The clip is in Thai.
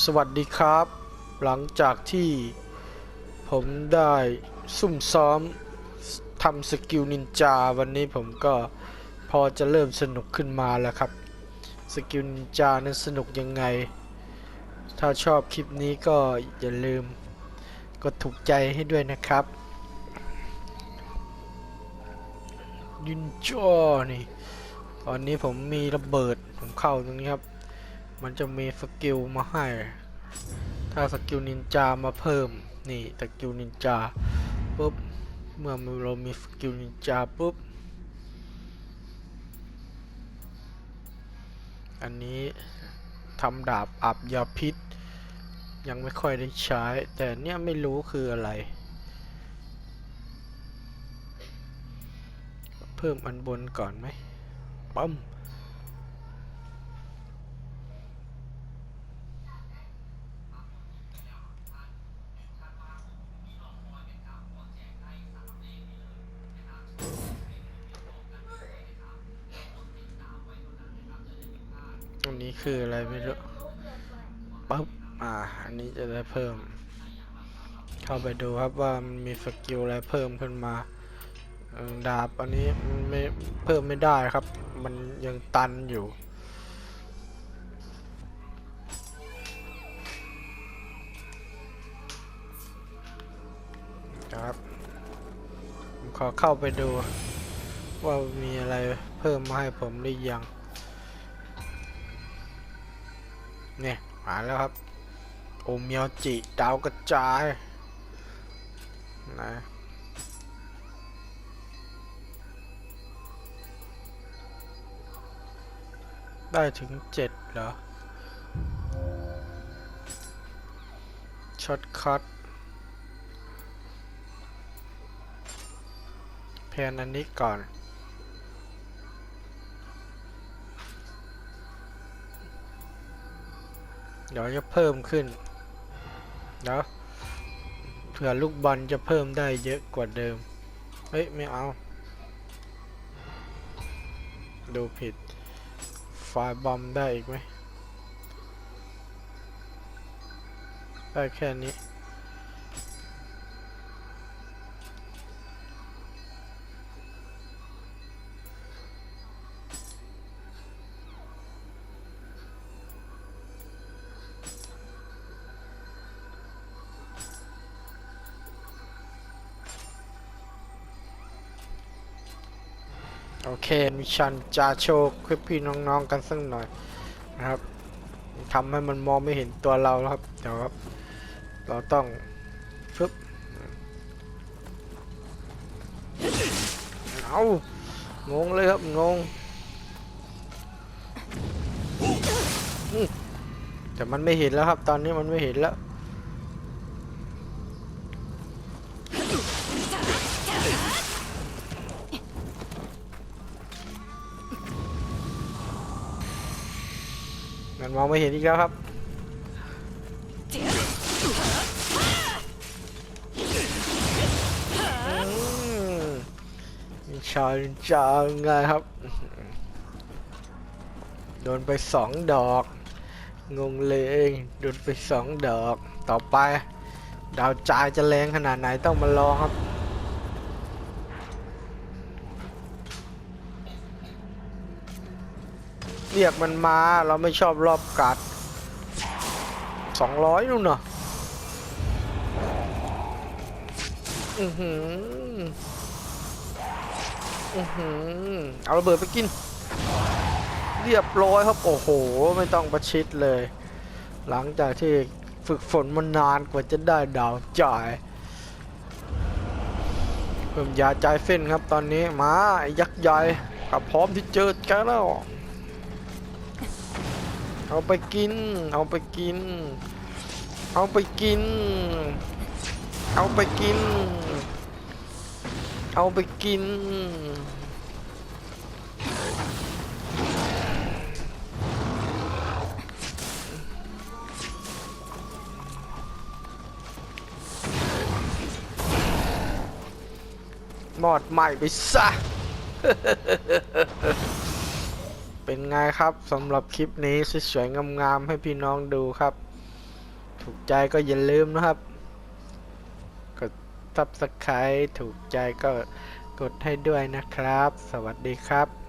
สวัสดีครับ หลังจากที่ผมได้ซุ่มซ้อมทำสกิลนินจาวันนี้ผมก็พอจะเริ่มสนุกขึ้นมาแล้วครับ สกิลนินจานั้นสนุกยังไง ถ้าชอบคลิปนี้ก็อย่าลืมกดถูกใจให้ด้วยนะครับนินจานี่ตอนนี้ผมมีระเบิดผมเข้าตรงนี้ครับ มันจะมีสกิลมาให้ ถ้าสกิลนินจามาเพิ่ม นี่สกิลนินจาปุ๊บ เมื่อเรามีสกิลนินจาปุ๊บ อันนี้ทำดาบอับยาพิษ ยังไม่ค่อยได้ใช้ แต่เนี่ยไม่รู้คืออะไร เพิ่มอันบนก่อนไหมปั๊ม อันนี้คืออะไรไม่รู้ปั๊บอ่า อันนี้จะได้เพิ่ม เข้าไปดูครับว่ามันมีสกิลอะไรเพิ่มขึ้นมา ดาบอันนี้มันไม่เพิ่มไม่ได้ครับ มันยังตันอยู่ครับผมขอเข้าไปดูว่ามีอะไรเพิ่มมาให้ผมหรือยัง เนี่ยมาแล้วครับ โอเมียวจิดาวกระจายนะได้ถึงเจ็ดเหรอช็อตคัทแพนอันนี้ก่อน เดี๋ยวจะเพิ่มขึ้นแล้วเผื่อลูกบอลจะเพิ่มได้เยอะกว่าเดิม เฮ้ย ไม่เอา ดูผิดไฟบอมได้อีกไหมได้แค่นี้ อเคมิชันจาโชว์ให้พี่น้องๆกันสักหน่อยนะครับทำให้มันมองไม่เห็นตัวเราแล้วครับ เดี๋ยวครับ เราต้องฟึบเอางงเลยครับงงแต่มันไม่เห็นแล้วครับ ตอนนี้มันไม่เห็นแล้ว มันมองไม่เห็นอีกแล้วครับมีชาลินจาไงครับ โดนไปสองดอก งงเลยเองโดนไปสองดอก ต่อไป ดาวจายจะแรงขนาดไหนต้องมาลองครับ เรียกมันมาเราไม่ชอบรอบกัดสองร้อยนู่นเนาะอือหืออือหือเอาระเบิดไปกิน เรียบร้อยครับโอ้โห ไม่ต้องประชิดเลย หลังจากที่ฝึกฝนมานานกว่าจะได้ดาวจ่ายเพิ่มยาใจเฟ้นครับตอนนี้มายักษ์ใหญ่กับพร้อมที่เจอกันแล้ว เอาไปกิน เอาไปกิน เอาไปกิน เอาไปกิน เอาไปกิน หมอดใหม่ไปซะ เป็นไงครับสำหรับคลิปนี้สวยๆงามๆให้พี่น้องดูครับ ถูกใจก็อย่าลืมนะครับ กด subscribe ถูกใจก็กดให้ด้วยนะครับ สวัสดีครับ